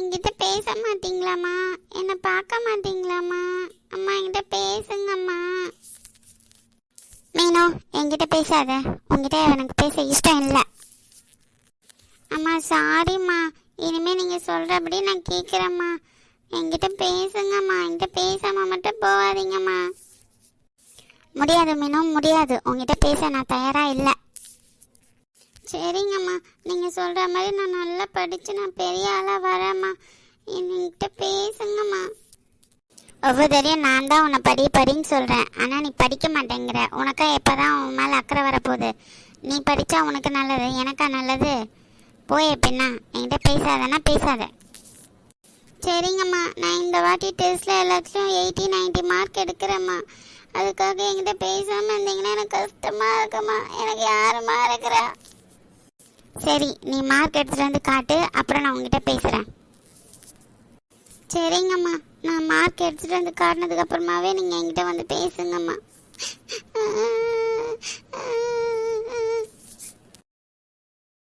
என்கிட்ட பேச மாட்டீங்களாம்மா? என்னை பார்க்க மாட்டீங்களாம்மா? அம்மா என்கிட்ட பேசுங்கம்மா. மீனோ என்கிட்ட பேசாத. உங்ககிட்ட எனக்கு பேச இஷ்டம் இல்லை. அம்மா சாரிம்மா இனிமே நீங்கள் சொல்கிறபடி நான் கேட்குறேம்மா என்கிட்ட பேசுங்கம்மா. என்கிட்ட பேசாமல் மட்டும் போகாதீங்கம்மா முடியாது மீனோ முடியாது. உங்ககிட்ட பேச நான் தயாராக இல்லை. சரிங்கம்மா. நீங்கள் சொல்கிற மாதிரி நான் நல்லா படித்து நான் பெரிய ஆளாக வரேம்மா. என்கிட்ட பேசுங்கம்மா. ஒவ்வொரு தடையும் நான் தான் உன்னை படி படின்னு சொல்கிறேன் ஆனால் நீ படிக்க மாட்டேங்கிற. உனக்கா எப்போ தான் உன் மேலே அக்கறை வரப்போகுது? நீ படித்தா உனக்கு நல்லது எனக்கா நல்லது? போய் எப்படின்னா என்கிட்ட பேசாதனா பேசாத. சரிங்கம்மா. நான் இந்த வாட்டி டெஸ்ட்டில் எல்லாத்துலேயும் எயிட்டி நைன்ட்டி மார்க் எடுக்கிறேம்மா. அதுக்காக என்கிட்ட பேசாமல் இருந்தீங்கன்னா எனக்கு கஷ்டமாக இருக்குமா எனக்கு யாருமா இருக்கிறா? சரி நீ மார்க் எடுத்துகிட்டு வந்து காட்டு அப்புறம் நான் உங்ககிட்ட பேசுகிறேன் சரிங்கம்மா. நான் மார்க் எடுத்துகிட்டு வந்து காட்டினதுக்கு அப்புறமாவே நீங்கள் என்கிட்ட வந்து பேசுங்கம்மா.